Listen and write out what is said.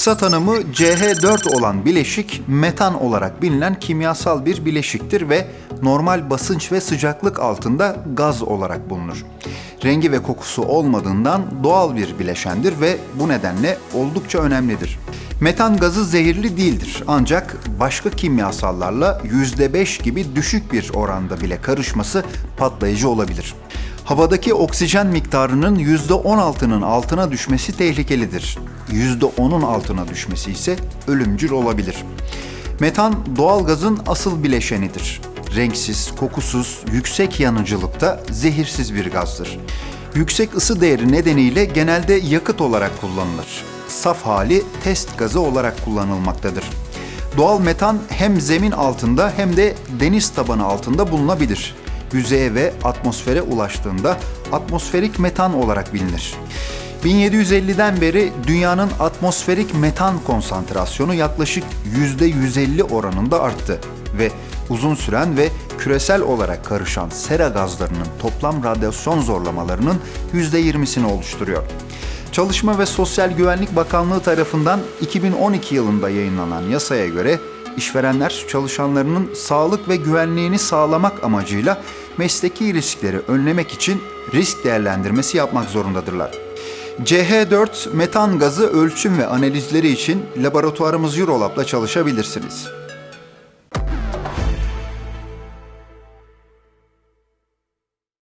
Kısa tanımı CH4 olan bileşik metan olarak bilinen kimyasal bir bileşiktir ve normal basınç ve sıcaklık altında gaz olarak bulunur. Rengi ve kokusu olmadığından doğal bir bileşendir ve bu nedenle oldukça önemlidir. Metan gazı zehirli değildir ancak başka kimyasallarla %5 gibi düşük bir oranda bile karışması patlayıcı olabilir. Havadaki oksijen miktarının %16'nın altına düşmesi tehlikelidir. %10'un altına düşmesi ise ölümcül olabilir. Metan doğal gazın asıl bileşenidir. Renksiz, kokusuz, yüksek yanıcılıkta zehirsiz bir gazdır. Yüksek ısı değeri nedeniyle genelde yakıt olarak kullanılır. Saf hali test gazı olarak kullanılmaktadır. Doğal metan hem zemin altında hem de deniz tabanı altında bulunabilir. Yüzeye ve atmosfere ulaştığında atmosferik metan olarak bilinir. 1750'den beri dünyanın atmosferik metan konsantrasyonu yaklaşık %150 oranında arttı ve uzun süren ve küresel olarak karışan sera gazlarının toplam radyasyon zorlamalarının %20'sini oluşturuyor. Çalışma ve Sosyal Güvenlik Bakanlığı tarafından 2012 yılında yayınlanan yasaya göre işverenler çalışanlarının sağlık ve güvenliğini sağlamak amacıyla mesleki riskleri önlemek için risk değerlendirmesi yapmak zorundadırlar. CH4 metan gazı ölçüm ve analizleri için laboratuvarımız Eurolab'la çalışabilirsiniz.